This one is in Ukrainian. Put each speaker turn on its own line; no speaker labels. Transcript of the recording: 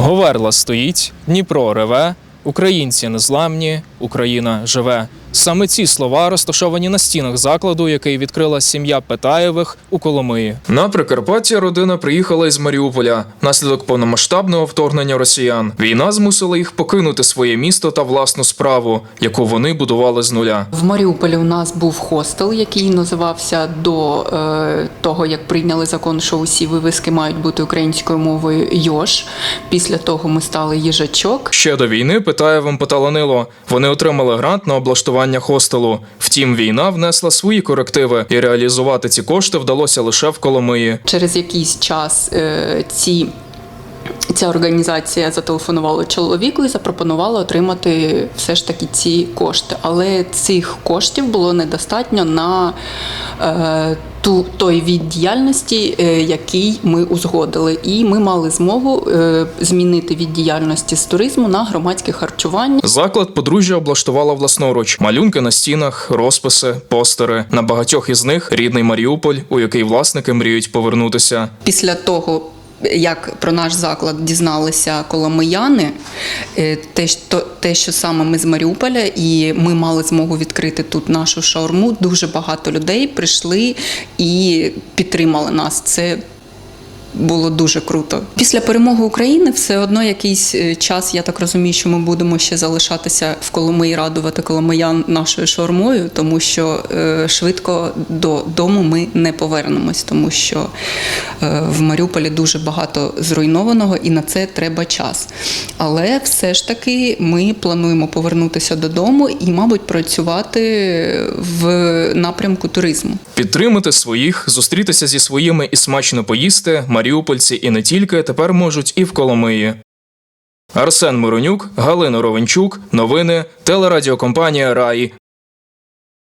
Говерла стоїть, Дніпро реве, українці незламні, Україна живе. Саме ці слова розташовані на стінах закладу, який відкрила сім'я Петаєвих у Коломиї. На Прикарпатті родина приїхала із Маріуполя внаслідок повномасштабного вторгнення росіян. Війна змусила їх покинути своє місто та власну справу, яку вони будували з нуля.
В Маріуполі у нас був хостел, який називався до е, того, як прийняли закон, що усі вивіски мають бути українською мовою Йош. Після того ми стали їжачок.
Ще до війни Питаєвим поталанило. Вони отримали грант на облаштування хостелу. Втім, війна внесла свої корективи, і реалізувати ці кошти вдалося лише в Коломиї.
Через якийсь час е, ці. Ця організація зателефонувала чоловіку і запропонувала отримати все ж таки ці кошти. Але цих коштів було недостатньо на е, ту той від діяльності, е, який ми узгодили. І ми мали змогу е, змінити від діяльності з туризму на громадське харчування.
Заклад подружжя облаштувала власноруч. Малюнки на стінах, розписи, постери. На багатьох із них рідний Маріуполь, у який власники мріють повернутися.
Після того, як про наш заклад дізналися коломияни, е, те, що, те, що саме ми з Маріуполя, і ми мали змогу відкрити тут нашу шаурму, дуже багато людей прийшли і підтримали нас. Це було дуже круто. Після перемоги України все одно якийсь е, час, я так розумію, що ми будемо ще залишатися в Коломиї, радувати коломиян нашою шаурмою, тому що е, швидко додому ми не повернемось, тому що е, в Маріуполі дуже багато зруйнованого і на це треба час. Але все ж таки ми плануємо повернутися додому і, мабуть, працювати в напрямку туризму.
Підтримати своїх, зустрітися зі своїми і смачно поїсти. Маріупольці і не тільки тепер можуть і в Коломиї. Арсен Миронюк, Галина Ровенчук. Новини. Телерадіокомпанія Раї.